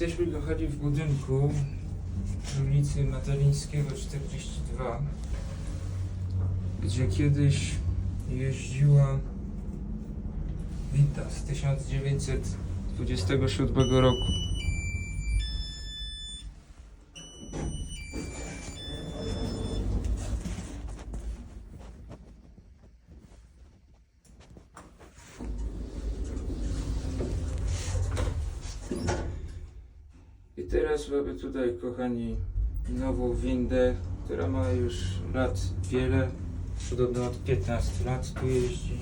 Jesteśmy kochani w budynku przy ulicy Matalińskiego 42, gdzie kiedyś jeździła Wita z 1927 roku. Teraz mamy tutaj, kochani, nową windę, która ma już lat wiele. Podobno od 15 lat tu jeździ.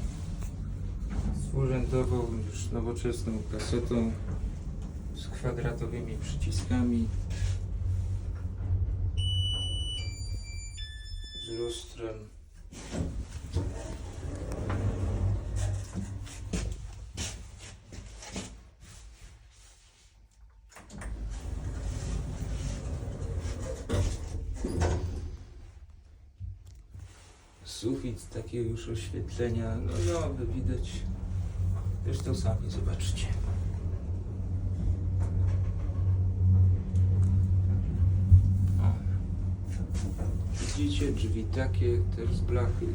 Z urzędową, już nowoczesną kasetą z kwadratowymi przyciskami. Z lustrem. Sufit takiego już oświetlenia, no nowe widać. Zresztą sami zobaczcie. O. Widzicie drzwi takie też z blachy.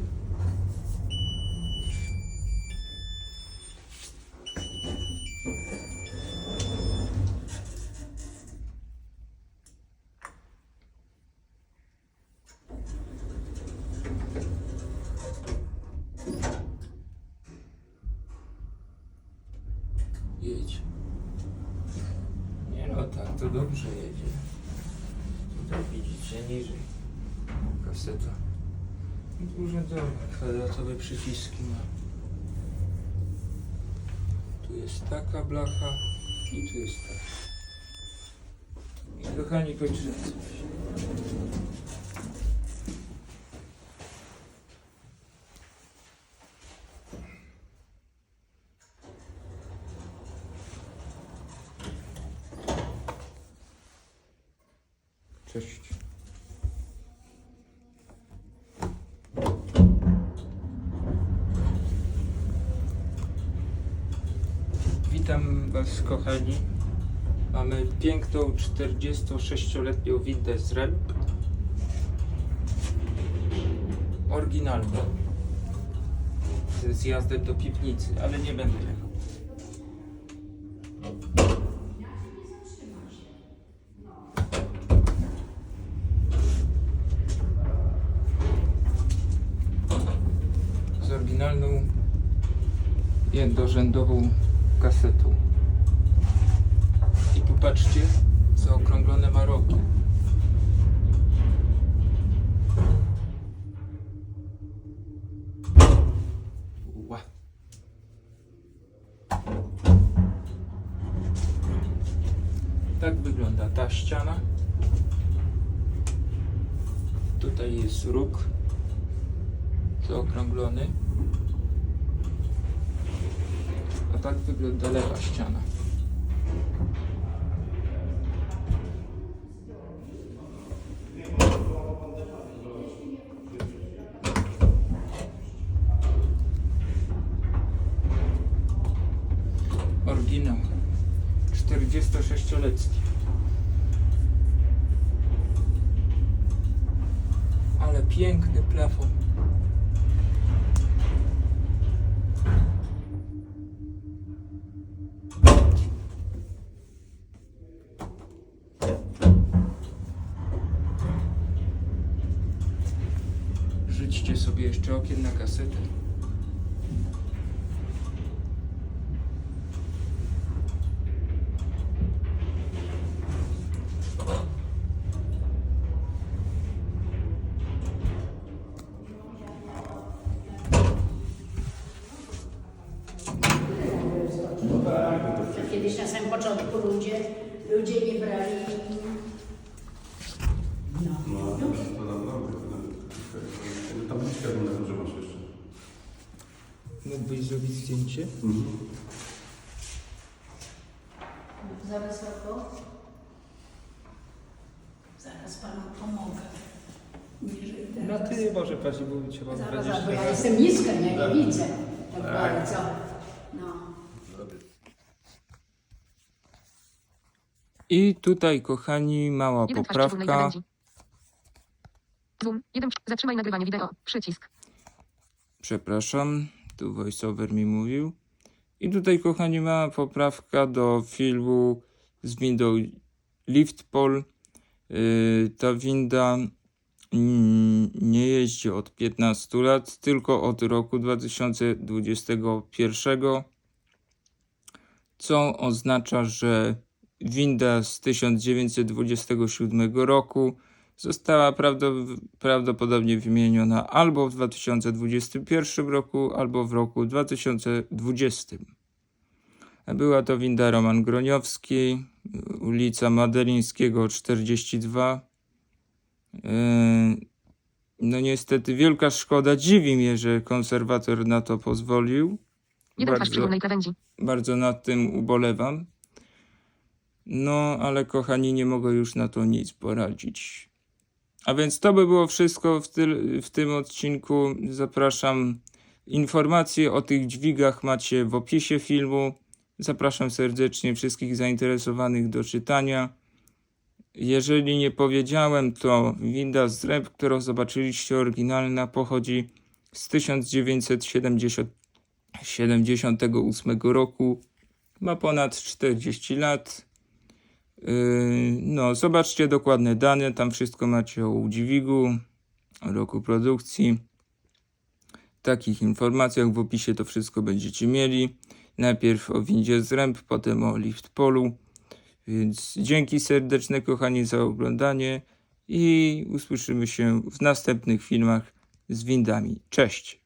Jedź. Nie no, tak to dobrze jedzie. Tutaj widzicie niżej. Kaseta. Urzędowe, kwadratowe przyciski ma. Tu jest taka blacha i tu jest taka. I kochani, kończymy Cześć. Witam Was kochani. Mamy piękną 46-letnią windę z Rep. Oryginalną. Z zjazdem do piwnicy, ale nie będę jechał. z oryginalną jednorzędową kasetą. I tu patrzcie, zaokrąglone ma rogi. Tak wygląda ta ściana. Tutaj jest róg zaokrąglony. A tak wygląda lewa ściana. Oryginał 46-letni. Ale piękny plafon. Sobie jeszcze okien na kasetę. Kiedyś na samym początku ludzie, ludzie nie brali. Tabliczkę na górze masz jeszcze. Mógłbyś zrobić zdjęcie? za wysoko. Zaraz panu pomogę. Niżej No teraz. ty może paść, bo trzeba Zaraz, bo ja jeszcze jestem niska, ja nie widzę tak Tak. bardzo. No. I tutaj, kochani, mała Jeden poprawka. Zoom. Zatrzymaj nagrywanie wideo. Przycisk. Przepraszam, tu voiceover mi mówił. I tutaj, kochani, mała poprawka do filmu z windą LiftPol. Yy, ta winda nie jeździ od 15 lat, tylko od roku 2021, co oznacza, że winda z 1927 roku została prawdo- prawdopodobnie wymieniona albo w 2021 roku, albo w roku 2020. Była to winda Roman Groniowski, ulica Madelińskiego 42. Yy, No niestety wielka szkoda, dziwi mnie, że konserwator na to pozwolił. Twarz Bardzo, bardzo nad tym ubolewam. No, ale kochani, nie mogę już na to nic poradzić. A więc to by było wszystko w, tyl, w tym odcinku. Zapraszam. Informacje o tych dźwigach macie w opisie filmu. Zapraszam serdecznie wszystkich zainteresowanych do czytania. Jeżeli nie powiedziałem, to winda z Rep, którą zobaczyliście oryginalna, pochodzi z 1970 78 roku. Ma ponad 40 lat. Yy, No, zobaczcie dokładne dane. Tam wszystko macie o dźwigu, roku produkcji. Takich informacjach w opisie to wszystko będziecie mieli. Najpierw o windzie z ręb, potem o lift polu. Więc dzięki serdeczne, kochani, za oglądanie i usłyszymy się w następnych filmach z windami. Cześć!